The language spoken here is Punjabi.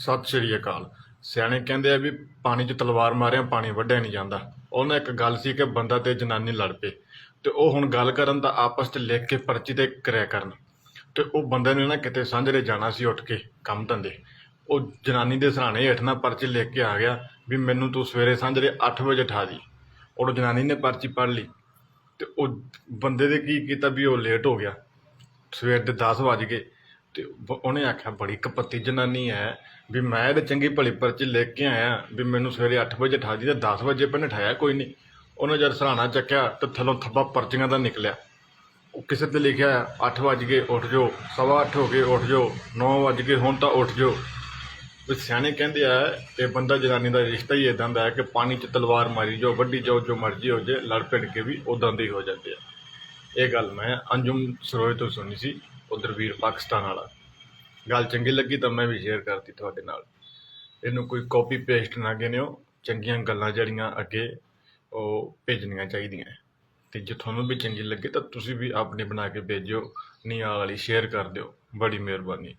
ਸਤਿ ਸ਼੍ਰੀ ਅਕਾਲ। ਸਿਆਣੇ ਕਹਿੰਦੇ ਆ ਵੀ ਪਾਣੀ 'ਚ ਤਲਵਾਰ ਮਾਰਿਆ ਪਾਣੀ ਵੱਢਿਆ ਨਹੀਂ ਜਾਂਦਾ। ਉਹਨਾਂ ਇੱਕ ਗੱਲ ਸੀ ਕਿ ਬੰਦਾ ਤੇ ਜਨਾਨੀ ਲੜ ਪਏ। ਤੇ ਉਹ ਹੁਣ ਗੱਲ ਕਰਨ ਤਾਂ ਆਪਸ 'ਚ ਲਿਖ ਕੇ ਪਰਚੀ ਤੇ ਕਰਿਆ ਕਰਨ। ਤੇ ਉਹ ਬੰਦੇ ਨੇ ਨਾ ਕਿਤੇ ਸਾਂਝਰੇ ਜਾਣਾ ਸੀ ਉੱਠ ਕੇ ਕੰਮ ਧੰਦੇ। ਉਹ ਜਨਾਨੀ ਦੇ ਸਰਾਣੇ ਹੇਠ ਨਾ ਪਰਚੀ ਲਿਖ ਕੇ ਆ ਗਿਆ ਵੀ ਮੈਨੂੰ ਤੂੰ ਸਵੇਰੇ ਸਾਂਝਰੇ 8 ਵਜੇ ਠਾ ਦੀ। ਉਹ ਜਨਾਨੀ ਨੇ ਪਰਚੀ ਪੜ੍ਹ ਲਈ। ਤੇ ਉਹ ਬੰਦੇ ਦੇ ਕੀ ਕੀਤਾ ਵੀ ਉਹ ਲੇਟ ਹੋ ਗਿਆ। ਸਵੇਰ ਦੇ 10 ਵਜ ਗਏ। ਅਤੇ ਉਹਨੇ ਆਖਿਆ, ਬੜੀ ਕਪੱਤੀ ਜਨਾਨੀ ਹੈ ਵੀ ਮੈਂ ਤਾਂ ਚੰਗੀ ਭਲੀ ਪਰਚੀ ਲਿਖ ਕੇ ਆਇਆ, ਵੀ ਮੈਨੂੰ ਸਵੇਰੇ ਅੱਠ ਵਜੇ ਠਾ ਦੀ ਤੇ 10 ਵਜੇ ਪਹਿਲਾਂ ਠਾਇਆ ਕੋਈ ਨਹੀਂ। ਉਹਨੇ ਜਦ ਸਰਾਣਾ ਚੱਕਿਆ ਤਾਂ ਥੱਲੋਂ ਥੱਬਾ ਪਰਚੀਆਂ ਦਾ ਨਿਕਲਿਆ। ਉਹ ਕਿਸੇ ਤੇ ਲਿਖਿਆ 8 ਵਜ ਗਏ, ਉੱਠ ਜਾਓ। ਸਵਾ ਅੱਠ ਹੋ ਗਏ, ਉੱਠ ਜਾਓ। 9 ਵਜ ਗਏ, ਹੁਣ ਤਾਂ ਉੱਠ ਜਾਓ। ਵੀ ਸਿਆਣੇ ਕਹਿੰਦੇ ਆ, ਇਹ ਬੰਦਾ ਜਨਾਨੀ ਦਾ ਰਿਸ਼ਤਾ ਹੀ ਇਦਾਂ ਦਾ ਹੈ ਕਿ ਪਾਣੀ 'ਚ ਤਲਵਾਰ ਮਾਰੀ ਜਾਓ ਵੱਡੀ ਜਾਓ, ਜੋ ਮਰਜ਼ੀ ਹੋ ਜੇ ਲੜ ਭਿੜ ਕੇ ਵੀ ਉਦਾਂ ਦੇ ਹੀ ਹੋ ਜਾਂਦੇ ਆ। ਇਹ ਗੱਲ ਮੈਂ ਅੰਜੁਮ ਸਰੋਏ ਤੋਂ ਸੁਣੀ ਸੀ। ਉਧਰ ਵੀਰ ਪਾਕਿਸਤਾਨ ਵਾਲਾ। ਗੱਲ ਚੰਗੀ ਲੱਗੀ ਤਾਂ ਮੈਂ ਵੀ ਸ਼ੇਅਰ ਕਰਤੀ ਤੁਹਾਡੇ ਨਾਲ। ਇਹਨੂੰ ਕੋਈ ਕਾਪੀ ਪੇਸਟ ਨਾ ਗਿਣਿਓ, ਚੰਗੀਆਂ ਗੱਲਾਂ ਜਿਹੜੀਆਂ ਅੱਗੇ ਉਹ ਭੇਜਣੀਆਂ ਚਾਹੀਦੀਆਂ। ਤੇ ਜੇ ਤੁਹਾਨੂੰ ਵੀ ਚੰਗੀ ਲੱਗੇ ਤਾਂ ਤੁਸੀਂ ਵੀ ਆਪਣੀ ਬਣਾ ਕੇ ਭੇਜਿਓ ਨਹੀਂ ਵਾਲੀ ਸ਼ੇਅਰ ਕਰ ਦਿਓ। ਬੜੀ ਮਿਹਰਬਾਨੀ।